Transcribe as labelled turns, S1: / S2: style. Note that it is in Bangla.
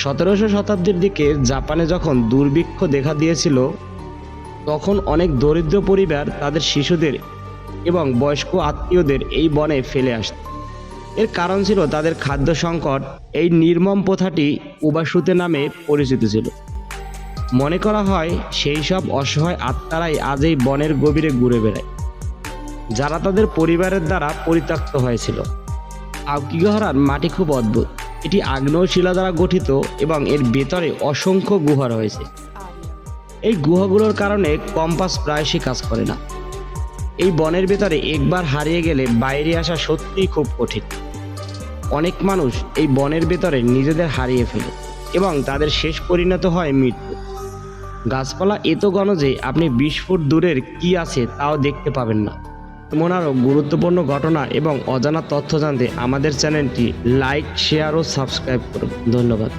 S1: সতেরোশো শতাব্দীর দিকে জাপানে যখন দুর্ভিক্ষ দেখা দিয়েছিল, তখন অনেক দরিদ্র পরিবার তাদের শিশুদের এবং বয়স্ক আত্মীয়দের এই বনে ফেলে আসত। এর কারণ ছিল তাদের খাদ্য সংকট। এই নির্মম প্রথাটি উবাসুতে নামে পরিচিত ছিল। মনে করা হয়, সেই সব অসহায় আত্মারাই আজ এই বনের গভীরে ঘুরে বেড়ায়, যারা তাদের পরিবারের দ্বারা পরিত্যক্ত হয়েছিল। আউকিগহরার মাটি খুব অদ্ভুত। এটি আগ্নেয় শিলা দ্বারা গঠিত এবং এর ভেতরে অসংখ্য গুহা রয়েছে। এই গুহাগুলোর কারণে কম্পাস প্রায়শই কাজ করে না। এই বনের ভেতরে একবার হারিয়ে গেলে বাইরে আসা সত্যিই খুব কঠিন। অনেক মানুষ এই বনের ভেতরে নিজেদের হারিয়ে ফেলে এবং তাদের শেষ পরিণত হয় মৃত্যু। গাছপালা এত ঘন যে আপনি বিশ ফুট দূরের কি আছে তাও দেখতে পাবেন না। এমন আরও গুরুত্বপূর্ণ ঘটনা এবং অজানা তথ্য জানতে আমাদের চ্যানেলটি লাইক, শেয়ার ও সাবস্ক্রাইব করুন। ধন্যবাদ।